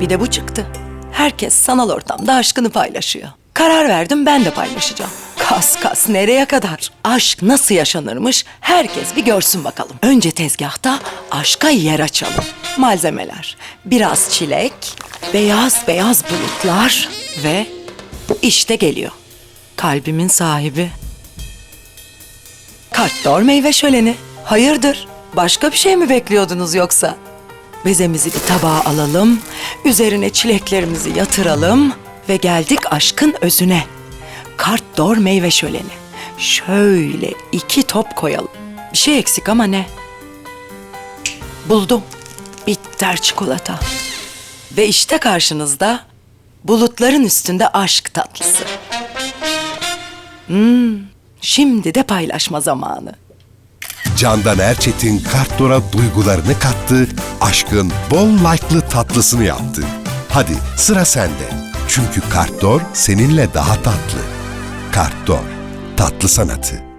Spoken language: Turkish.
Bir de bu çıktı. Herkes sanal ortamda aşkını paylaşıyor. Karar verdim ben de paylaşacağım. Kas kas nereye kadar? Aşk nasıl yaşanırmış herkes bir görsün bakalım. Önce tezgahta aşka yer açalım. Malzemeler. Biraz çilek, beyaz beyaz bulutlar ve işte geliyor. Kalbimin sahibi. Kartdor meyve şöleni. Hayırdır? Başka bir şey mi bekliyordunuz yoksa? Bezemizi bir tabağa alalım, üzerine çileklerimizi yatıralım ve geldik aşkın özüne. Kartdor meyve şöleni. Şöyle iki top koyalım. Bir şey eksik ama ne? Buldum. Bitter çikolata. Ve işte karşınızda bulutların üstünde aşk tatlısı. Hmm, şimdi de paylaşma zamanı. Candan Erçetin Kartdor'a duygularını kattı, aşkın bol like'lı tatlısını yaptı. Hadi sıra sende. Çünkü Kartdor seninle daha tatlı. Kartdor, tatlı sanatı.